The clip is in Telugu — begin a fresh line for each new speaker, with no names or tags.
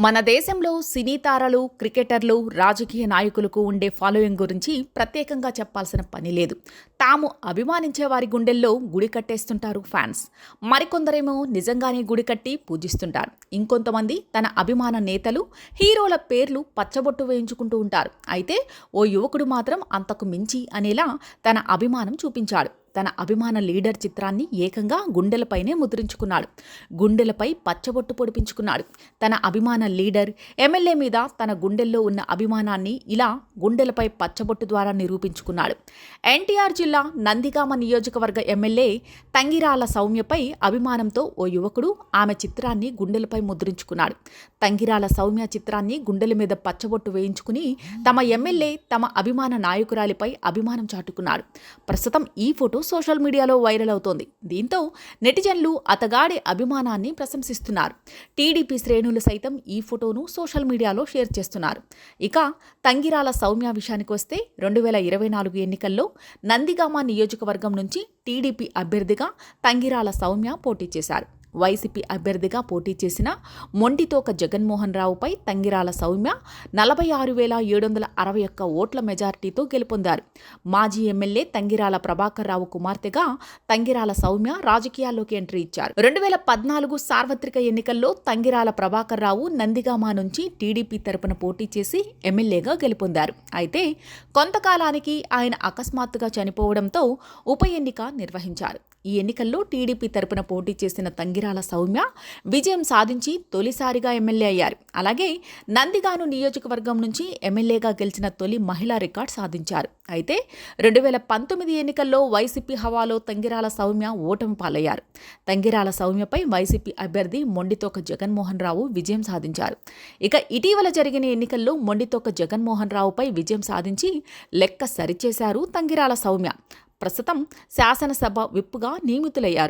మన దేశంలో సినీ తారలు క్రికెటర్లు రాజకీయ నాయకులకు ఉండే ఫాలోయింగ్ గురించి ప్రత్యేకంగా చెప్పాల్సిన పని లేదు. తాము అభిమానించే వారి గుండెల్లో గుడి కట్టేస్తుంటారు ఫ్యాన్స్. మరికొందరేమో నిజంగానే గుడి కట్టి పూజిస్తుంటారు. ఇంకొంతమంది తన అభిమాన నేతలు హీరోల పేర్లు పచ్చబొట్టు వేయించుకుంటూ ఉంటారు. అయితే ఓ యువకుడు మాత్రం అంతకు మించి అనేలా తన అభిమానం చూపించాడు. తన అభిమాన లీడర్ చిత్రాన్ని ఏకంగా గుండెలపైనే ముద్రించుకున్నాడు. గుండెలపై పచ్చబొట్టు పొడిపించుకున్నాడు. తన అభిమాన లీడర్ ఎమ్మెల్యే మీద తన గుండెల్లో ఉన్న అభిమానాన్ని ఇలా గుండెలపై పచ్చబొట్టు ద్వారా నిరూపించుకున్నాడు. ఎన్టీఆర్ జిల్లా నందిగామ నియోజకవర్గ ఎమ్మెల్యే తంగిరాల సౌమ్యపై అభిమానంతో ఓ యువకుడు ఆమె చిత్రాన్ని గుండెలపై ముద్రించుకున్నాడు. తంగిరాల సౌమ్య చిత్రాన్ని గుండెల మీద పచ్చబొట్టు వేయించుకుని తమ ఎమ్మెల్యే తమ అభిమాన నాయకురాలిపై అభిమానం చాటుకున్నాడు. ప్రస్తుతం ఈ ఫోటో సోషల్ మీడియాలో వైరల్ అవుతోంది. దీంతో నెటిజన్లు అతగాడి అభిమానాన్ని ప్రశంసిస్తున్నారు. టీడీపీ శ్రేణులు సైతం ఈ ఫోటోను సోషల్ మీడియాలో షేర్ చేస్తున్నారు. ఇక తంగిరాల సౌమ్య విషయానికి వస్తే రెండు వేల ఇరవై నాలుగు ఎన్నికల్లో నందిగామ నియోజకవర్గం నుంచి టీడీపీ అభ్యర్థిగా తంగిరాల సౌమ్య పోటీ చేశారు. వైసీపీ అభ్యర్థిగా పోటీ చేసిన మొండితోక జగన్మోహన్ రావుపై తంగిరాల సౌమ్య నలభై ఆరు వేల ఏడు వందల అరవై ఒక్క ఓట్ల మెజార్టీతో గెలుపొందారు. మాజీ ఎమ్మెల్యే తంగిరాల ప్రభాకర్ రావు కుమార్తెగా తంగిరాల సౌమ్య రాజకీయాల్లోకి ఎంట్రీ ఇచ్చారు. రెండు వేల పద్నాలుగు సార్వత్రిక ఎన్నికల్లో తంగిరాల ప్రభాకర్ రావు నందిగామ నుంచి టీడీపీ తరపున పోటీ చేసి ఎమ్మెల్యేగా గెలుపొందారు. అయితే కొంతకాలానికి ఆయన అకస్మాత్తుగా చనిపోవడంతో ఉప ఎన్నిక నిర్వహించారు. ఈ ఎన్నికల్లో టీడీపీ తరపున పోటీ చేసిన తంగిరాల సౌమ్య విజయం సాధించి తొలిసారిగా ఎమ్మెల్యే అయ్యారు. అలాగే నందిగాను నియోజకవర్గం నుంచి ఎమ్మెల్యేగా గెలిచిన తొలి మహిళా రికార్డ్ సాధించారు. అయితే రెండు వేల పంతొమ్మిది ఎన్నికల్లో వైసీపీ హవాలో తంగిరాల సౌమ్య ఓటమి పాలయ్యారు. తంగిరాల సౌమ్యపై వైసీపీ అభ్యర్థి మొండితోక జగన్మోహన్ రావు విజయం సాధించారు. ఇక ఇటీవల జరిగిన ఎన్నికల్లో మొండితోక జగన్మోహన్ రావుపై విజయం సాధించి లెక్క సరిచేశారు తంగిరాల సౌమ్య. ప్రస్తుతం శాసనసభ విప్పుగా నియమితులయ్యారు.